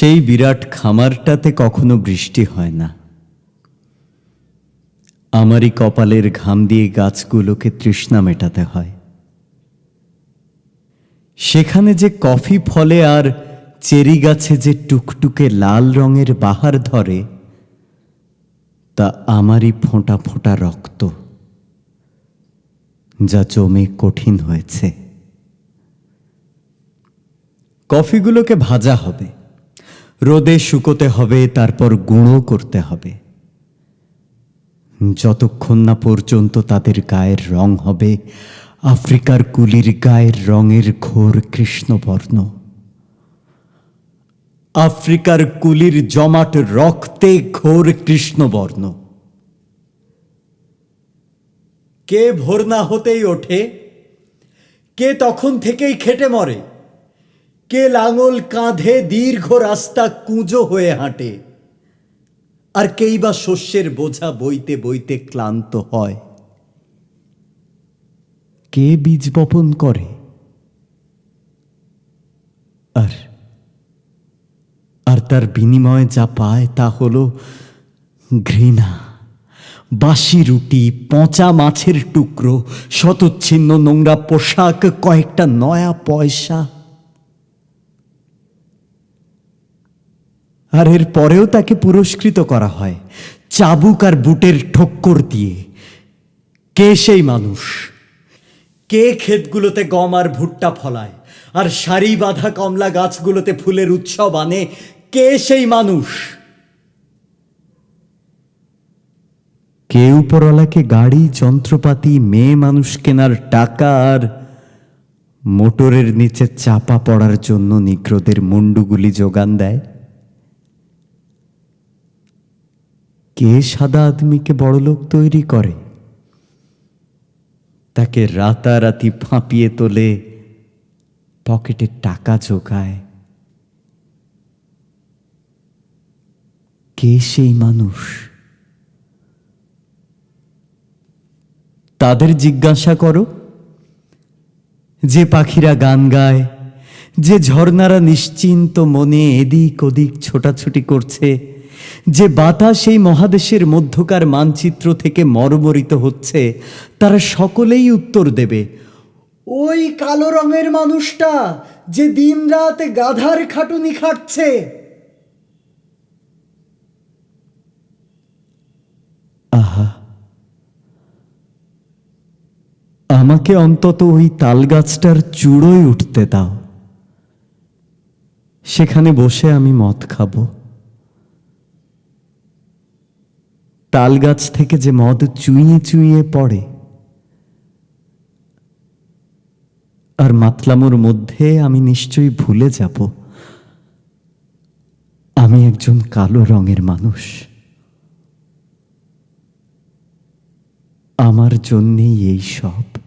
সেই বিরাট খামারটাতে কখনো বৃষ্টি হয় না। আমারই কপালের ঘাম দিয়ে গাছগুলোকে তৃষ্ণা মেটাতে হয়। সেখানে যে কফি ফলে আর চেরি গাছে যে টুকটুকে লাল রঙের বাহার ধরে, তা আমারই ফোঁটা ফোঁটা রক্ত, যা জমে কঠিন হয়েছে। কফিগুলোকে ভাজা হবে। রোদে শুকোতে হবে, তারপর গুঁড়ো করতে হবে। যতক্ষণ না পর্যন্ত তাদের গায়ের রং হবে, আফ্রিকার কুলির গায়ের রঙের ঘোর কৃষ্ণবর্ণ। আফ্রিকার কুলির জমাট রক্তে ঘোর কৃষ্ণবর্ণ। কে ভোর না হতেই ওঠে, কে তখন থেকেই খেটে মরে কে লাঙল কাঁধে দীর্ঘ রাস্তা কুঁজো হয়ে হাঁটে। আর কেই বা শস্যের বোঝা বইতে বইতে ক্লান্ত হয়। কে বীজ বপন করে? আর আর তার বিনিময়ে যা পায় তা হলো ঘৃণা। বাসি রুটি, পচা মাছের টুকরো, শতচ্ছিন্ন নোংরা পোশাক, কয়েকটা নয়া পয়সা। আর এর পরেও তাকে পুরস্কৃত করা হয়। চাবুক আর বুটের ঠক্কর দিয়ে। কে সেই মানুষ? কে ক্ষেতগুলোতে গম আর ভুট্টা ফলায়? আর সারি বাঁধা কমলা গাছগুলোতে ফুলের উৎসব আনে? কে সেই মানুষ? কে উপরওয়ালাকে গাড়ি, যন্ত্রপাতি, মেয়ে মানুষ কেনার টাকা আর মোটরের নিচে চাপা পড়ার জন্য নিগ্রোদের মুন্ডুগুলি যোগান দেয়? কে সাদা আদমিকে বড়লোক তৈরি করে? তাকে রাতারাতি ফাঁপিয়ে তোলে, পকেটে টাকা জোগায়। কে সেই মানুষ? তাদের জিজ্ঞাসা করো। যে পাখিরা গান গায়, যে ঝর্ণারা নিশ্চিন্ত মনে এদিক ওদিক ছোটাছুটি করছে যে বাতাস এই মহাদেশের মধ্যকার মানচিত্র থেকে মরমরিত হচ্ছে, তারা সকলেই উত্তর দেবে। ওই কালো রঙের মানুষটা যে দিন দিনরাত গাধার খাটুনি খাটছে। আহা। আমাকে অন্তত ওই তালগাছটার চূড়োয় উঠতে দাও। সেখানে বসে আমি মদ খাব। তালগাছ থেকে যে মদ চুইয়ে চুইয়ে পড়ে, আর মাতলামোর মধ্যে আমি নিশ্চয়ই ভুলে যাব। আমি একজন কালো রঙের মানুষ। আমার জন্যেই এই সব।